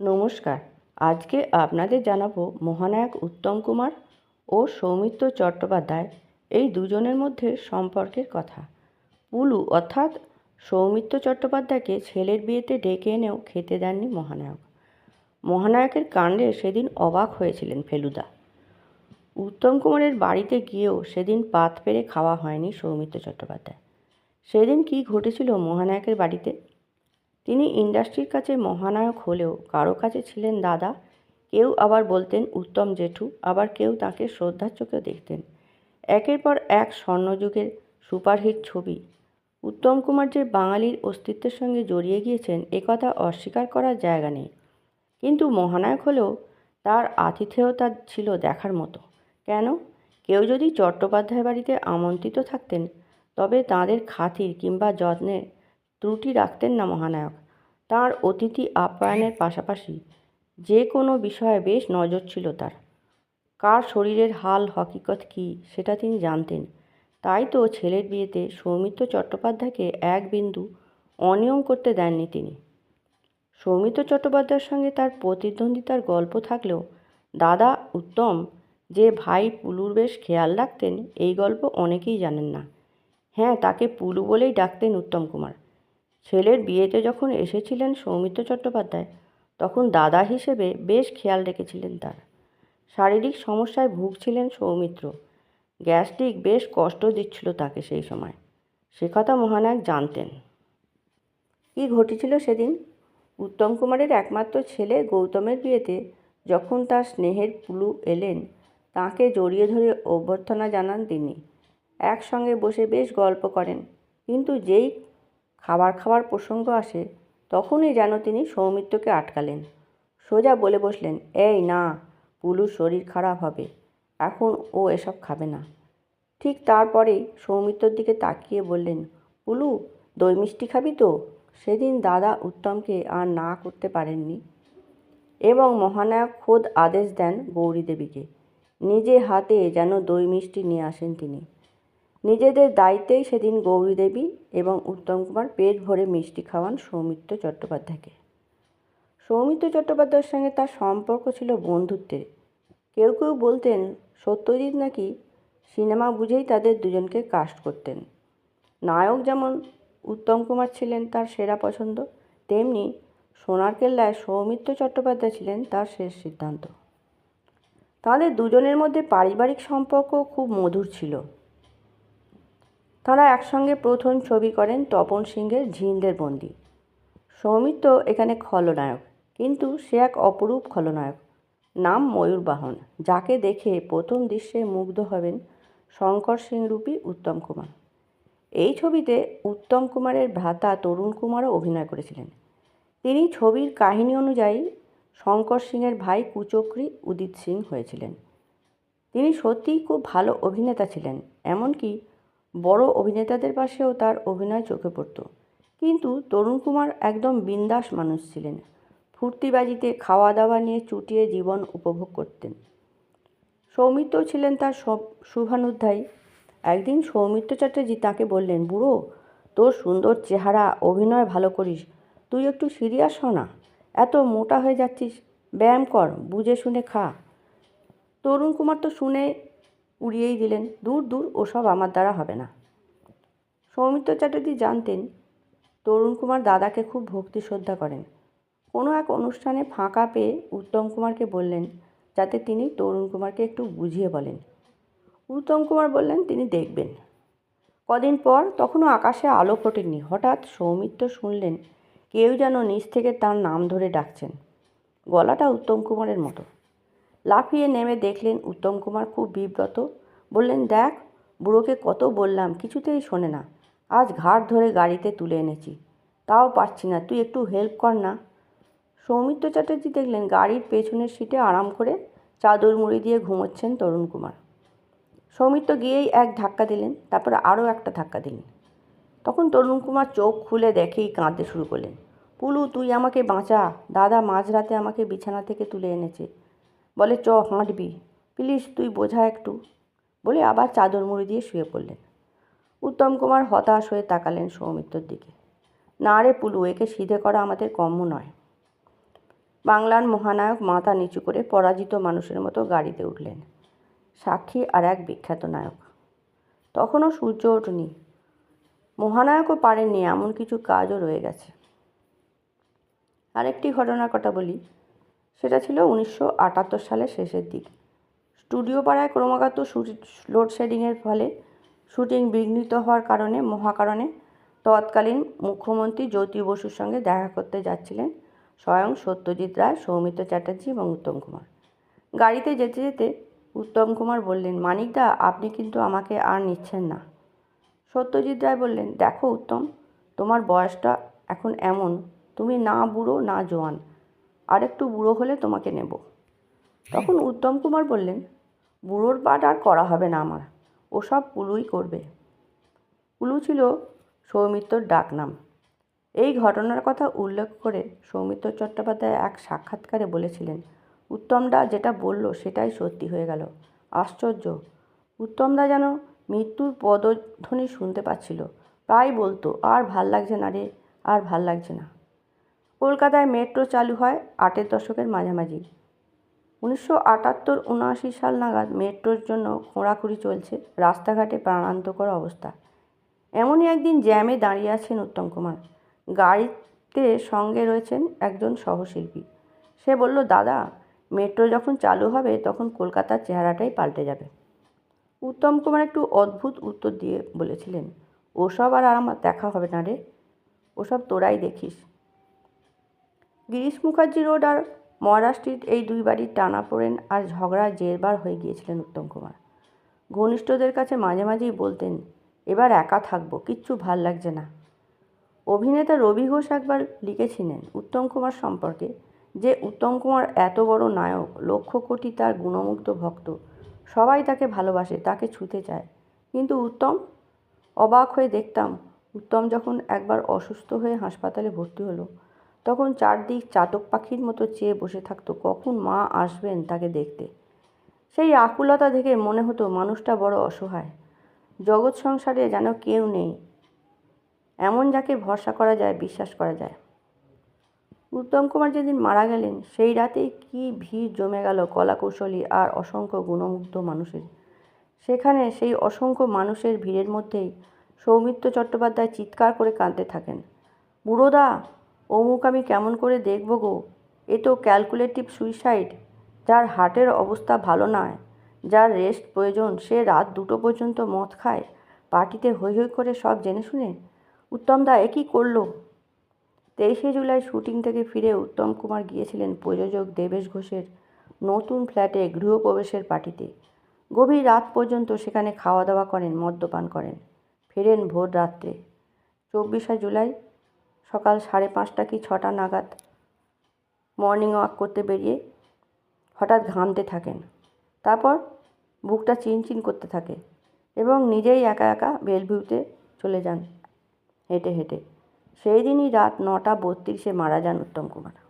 নমস্কার। আজকে আপনাদের জানাব মহানায়ক উত্তম কুমার ও সৌমিত্র চট্টোপাধ্যায় এই দুজনের মধ্যে সম্পর্কের কথা। পুলু অর্থাৎ সৌমিত্র চট্টোপাধ্যায়কে ছেলের বিয়েতে ডেকে এনেও খেতে দেননি মহানায়ক। মহানায়কের কাণ্ডে সেদিন অবাক হয়েছিলেন ফেলুদা। উত্তম কুমারের বাড়িতে গিয়েও সেদিন পাত পেরে খাওয়া হয়নি সৌমিত্র চট্টোপাধ্যায়। সেদিন কি ঘটেছিল মহানায়কের বাড়িতে? তিনি ইন্ডাস্ট্রির কাছে মহানায়ক হলেও কারও কাছে ছিলেন দাদা। কেউ আবার বলতেন, উত্তম জেঠু। আবার কেউ তাকে শ্রদ্ধার চোখেও দেখতেন। একের পর এক স্বর্ণযুগের সুপারহিট ছবি। উত্তম কুমার যে বাঙালির অস্তিত্বের সঙ্গে জড়িয়ে গিয়েছেন একথা অস্বীকার করার জায়গা নেই। কিন্তু মহানায়ক হলেও তার আতিথেয়তা ছিল দেখার মতো। কেন? কেউ যদি চট্টোপাধ্যায় বাড়িতে আমন্ত্রিত থাকতেন, তবে তাঁদের খাতির কিংবা যত্নের ত্রুটি রাখতেন না মহানায়ক। তার অতিথি আপ্যায়নের পাশাপাশি যে কোনো বিষয়ে বেশ নজর ছিল তার। কার শরীরের হাল হকিকত কী, সেটা তিনি জানতেন। তাই তো ছেলের বিয়েতে সৌমিত্র চট্টোপাধ্যায়কে এক বিন্দু অনিয়ম করতে দেননি তিনি। সৌমিত্র চট্টোপাধ্যায়ের সঙ্গে তার প্রতিদ্বন্দ্বিতার গল্প থাকলেও দাদা উত্তম যে ভাই পুলুর বেশ খেয়াল রাখতেন, এই গল্প অনেকেই জানেন না। হ্যাঁ তাকে পুলু বলেই ডাকতেন উত্তম কুমার। ছেলের বিয়েতে যখন এসেছিলেন সৌমিত্র চট্টোপাধ্যায়, তখন দাদা হিসেবে বেশ খেয়াল রেখেছিলেন তার। শারীরিক সমস্যায় ভুগছিলেন সৌমিত্র। গ্যাস্ট্রিক বেশ কষ্ট দিচ্ছিল তাকে সেই সময়। সে কথা মহানায়ক জানতেন। কী ঘটেছিল সেদিন? উত্তম কুমারের একমাত্র ছেলে গৌতমের বিয়েতে যখন তার স্নেহের পুলু এলেন, তাকে জড়িয়ে ধরে অভ্যর্থনা জানান তিনি। একসঙ্গে বসে বেশ গল্প করেন। কিন্তু যেই খাবার খাওয়ার প্রসঙ্গ আসে, তখনই যেন তিনি সৌমিত্রকে আটকালেন। সোজা বলে বসলেন, এই না, পুলুর শরীর খারাপ হবে, এখন ও এসব খাবে না। ঠিক তারপরেই সৌমিত্রর দিকে তাকিয়ে বললেন, পুলু, দই মিষ্টি খাবি তো? সেদিন দাদা উত্তমকে আর না করতে পারেননি। এবং মহানায়ক খোদ আদেশ দেন গৌরী দেবীকে নিজে হাতে যেন দই মিষ্টি নিয়ে আসেন তিনি। নিজেদের দায়িত্বেই সেদিন গৌরী দেবী এবং উত্তম কুমার পেট ভরে মিষ্টি খাওয়ান সৌমিত্র চট্টোপাধ্যায়কে। সৌমিত্র চট্টোপাধ্যায়ের সঙ্গে তার সম্পর্ক ছিল বন্ধুত্বের। কেউ কেউ বলতেন, সত্যজিৎ নাকি সিনেমা বুঝেই তাদের দুজনকে কাস্ট করতেন। নায়ক যেমন উত্তম কুমার ছিলেন তার সেরা পছন্দ, তেমনি সোনার কেল্লায় সৌমিত্র চট্টোপাধ্যায় ছিলেন তার শেষ সিদ্ধান্ত। তাদের দুজনের মধ্যে পারিবারিক সম্পর্ক খুব মধুর ছিল। তারা একসঙ্গে প্রথম ছবি করেন তপন সিংহের ঝিন্দের বন্দি। সৌমিত্র এখানে খলনায়ক, কিন্তু সে এক অপরূপ খলনায়ক। নাম ময়ূরবাহন যাকে দেখে প্রথম দৃশ্যে মুগ্ধ হবেন শঙ্কর সিং রূপী উত্তম কুমার। এই ছবিতে উত্তম কুমারের ভ্রাতা তরুণ কুমারও অভিনয় করেছিলেন। তিনি ছবির কাহিনী অনুযায়ী শঙ্কর সিংয়ের ভাই কুচক্রী উদিত সিং হয়েছিলেন। তিনি সত্যিই খুব ভালো অভিনেতা ছিলেন, এমনকি বড় অভিনেতাদের পাশেও তার অভিনয় চোখে পড়ত। কিন্তু তরুণ কুমার একদম বিন্দাস মানুষ ছিলেন। ফুর্তিবাজিতে খাওয়া দাওয়া নিয়ে চুটিয়ে জীবন উপভোগ করতেন। সৌমিত্র ছিলেন তার সব শুভানুধ্যায়ী। একদিন সৌমিত্র চ্যাটার্জি তাকে বললেন, বুড়ো, তোর সুন্দর চেহারা, অভিনয় ভালো করিস। তুই একটু সিরিয়াস হ না। এত মোটা হয়ে যাচ্ছিস। ব্যায়াম কর, বুঝে শুনে খা। তরুণ কুমার তো শুনে উড়িয়েই দিলেন, দূর দূর, ওসব আমার দ্বারা হবে না। সৌমিত্র চ্যাটার্জি জানতেন, তরুণ কুমার দাদাকে খুব ভক্তি শ্রদ্ধা করেন। কোনো এক অনুষ্ঠানে ফাঁকা পেয়ে উত্তম কুমারকে বললেন, যাতে তিনি তরুণ কুমারকে একটু বুঝিয়ে বলেন। উত্তম কুমার বললেন, তিনি দেখবেন। কদিন পর তখনও আকাশে আলো ফোটেনি। হঠাৎ সৌমিত্র শুনলেন, কেউ যেন নিচ থেকে তার নাম ধরে ডাকছেন। গলাটা উত্তম কুমারের মতো। লাফিয়ে নেমে দেখলেন উত্তম কুমার খুব বিব্রত। বললেন, দেখ, বুড়োকে কত বললাম, কিছুতেই শোনে না। আজ ঘাট ধরে গাড়িতে তুলে এনেছি। তাও পারছি না, তুই একটু হেল্প কর না। সৌমিত্র চ্যাটার্জি দেখলেন গাড়ির পেছনের সিটে আরাম করে চাদর মুড়ি দিয়ে ঘুমোচ্ছেন তরুণ কুমার। সৌমিত্র গিয়েই এক ধাক্কা দিলেন, তারপর আরও একটা ধাক্কা দিলেন। তখন তরুণ কুমার চোখ খুলে দেখেই কাঁদতে শুরু করলেন। পুলু, তুই আমাকে বাঁচা। দাদা মাঝরাতে আমাকে বিছানা থেকে তুলে এনেছে। বলে চ হাঁটবি প্লিজ তুই বোঝা একটু। বলে আবার চাদর মুড়ি দিয়ে শুয়ে পড়লেন। উত্তম কুমার হতাশ হয়ে তাকালেন সৌমিত্রর দিকে। না রে পুলু, একে সিধে করা আমাদের কম্য নয়। বাংলার মহানায়ক মাথা নিচু করে পরাজিত মানুষের মতো গাড়িতে উঠলেন। সাক্ষী আর এক বিখ্যাত নায়ক। তখনও সূর্য ওঠেনি। মহানায়কও পারেননি, এমন কিছু কাজও রয়ে গেছে। আরেকটি ঘটনার কথা বলি। সেটা ছিল উনিশশো আটাত্তর সালের শেষের দিক। স্টুডিও পাড়ায় ক্রমাগত লোডশেডিংয়ের ফলে শুটিং বিঘ্নিত হওয়ার কারণে, মহাকারণে তৎকালীন মুখ্যমন্ত্রী জ্যোতি বসুর সঙ্গে দেখা করতে যাচ্ছিলেন স্বয়ং সত্যজিৎ রায়, সৌমিত্র চ্যাটার্জি এবং উত্তম কুমার। গাড়িতে যেতে যেতে উত্তম কুমার বললেন মানিকদা আপনি কিন্তু আমাকে আর নিচ্ছেন না। সত্যজিৎ রায় বললেন, দেখো উত্তম, তোমার বয়সটা এখন এমন, তুমি না বুড়ো, না জোয়ান। আর একটু বুড়ো হলে তোমাকে নেব। তখন উত্তম কুমার বললেন, বুড়োর পাট আর করা হবে না আমার ওসব পুলুই করবে। পুলু ছিল সৌমিত্রর ডাকনাম। এই ঘটনার কথা উল্লেখ করে সৌমিত্র চট্টোপাধ্যায় এক সাক্ষাৎকারে বলেছিলেন, উত্তমদা যেটা বলল সেটাই সত্যি হয়ে গেল। আশ্চর্য! উত্তমদা যেন মৃত্যুর পদধ্বনি শুনতে পাচ্ছিল। প্রায় বলতো, আর ভালো লাগছে না রে, আর ভালো লাগছে না। কলকাতায় মেট্রো চালু হয় আটের দশকের মাঝামাঝি। উনিশশো আটাত্তর উনআশি সাল নাগাদ মেট্রোর জন্য খোঁড়াখুড়ি চলছে রাস্তাঘাটে প্রাণান্তকর অবস্থা। এমনই একদিন জ্যামে দাঁড়িয়ে আছেন উত্তম কুমার। গাড়িতে সঙ্গে রয়েছেন একজন সহশিল্পী। সে বলল, দাদা, মেট্রো যখন চালু হবে তখন কলকাতার চেহারাটাই পাল্টে যাবে। উত্তম কুমার একটু অদ্ভুত উত্তর দিয়ে বলেছিলেন, ওসব আর আমার দেখা হবে না রে। ওসব তোরাই দেখিস। গিরিশ মুখার্জি রোড আর মহারা স্ট্রিট এই দুই বাড়ির টানা পড়েন আর ঝগড়া জেরবার হয়ে গিয়েছিলেন উত্তম কুমার। ঘনিষ্ঠদের কাছে মাঝে মাঝেই বলতেন, এবার একা থাকব, কিচ্ছু ভালো লাগছে না। অভিনেতা রবি ঘোষ একবার লিখেছিলেন উত্তম কুমার সম্পর্কে যে উত্তম কুমার এত বড় নায়ক, লক্ষ কোটি তার গুণমুগ্ধ ভক্ত, সবাই তাকে ভালোবাসে, তাকে ছুতে চায়। কিন্তু উত্তম, অবাক হয়ে দেখতাম, উত্তম যখন একবার অসুস্থ হয়ে হাসপাতালে ভর্তি হলো তখন চারদিক চাতক পাখির মতো চেয়ে বসে থাকতো। কখন মা আসবেন তাকে দেখতে? সেই আকুলতা দেখে মনে হতো মানুষটা বড় অসহায়। জগৎ সংসারে যেন কেউ নেই। এমন যাকে ভরসা করা যায়, বিশ্বাস করা যায়। উত্তম কুমার যেদিন মারা গেলেন, সেই রাতেই কি ভিড় জমে গেল কলাকৌশলী আর অসংখ্য গুণমুগ্ধ মানুষের। সেখানে সেই অসংখ্য মানুষের ভিড়ের মধ্যেই সৌমিত্র চট্টোপাধ্যায় চিৎকার করে কাঁদতে থাকেন। বুড়োদা অমুক আমি কেমন করে দেখব গো? এ তো ক্যালকুলেটিভ সুইসাইড যার হার্টের অবস্থা ভালো নয়, যার রেস্ট প্রয়োজন, সে রাত দুটো পর্যন্ত মদ খায়। পার্টিতে হৈ হৈ করে সব জেনে শুনে? উত্তমদা এ কী করল? তেইশে জুলাই শুটিং থেকে ফিরে উত্তম কুমার গিয়েছিলেন প্রযোজক দেবেশ ঘোষের নতুন ফ্ল্যাটে গৃহপ্রবেশের পার্টিতে। গভীর রাত পর্যন্ত সেখানে খাওয়া দাওয়া করেন, মদ্যপান করেন। ফেরেন ভোর রাত্রে। চব্বিশে জুলাই সকাল সাড়ে পাঁচটা কি ছটা নাগাদ মর্নিং ওয়াক করতে বেরিয়ে হঠাৎ ঘামতে থাকেন। তারপর বুকটা চিনচিন করতে থাকে এবং নিজেই একা একা বেলভিউতে চলে যান। হেঁটে হেঁটে। সেই দিনই রাত নটা বত্রিশে মারা যান উত্তম কুমার।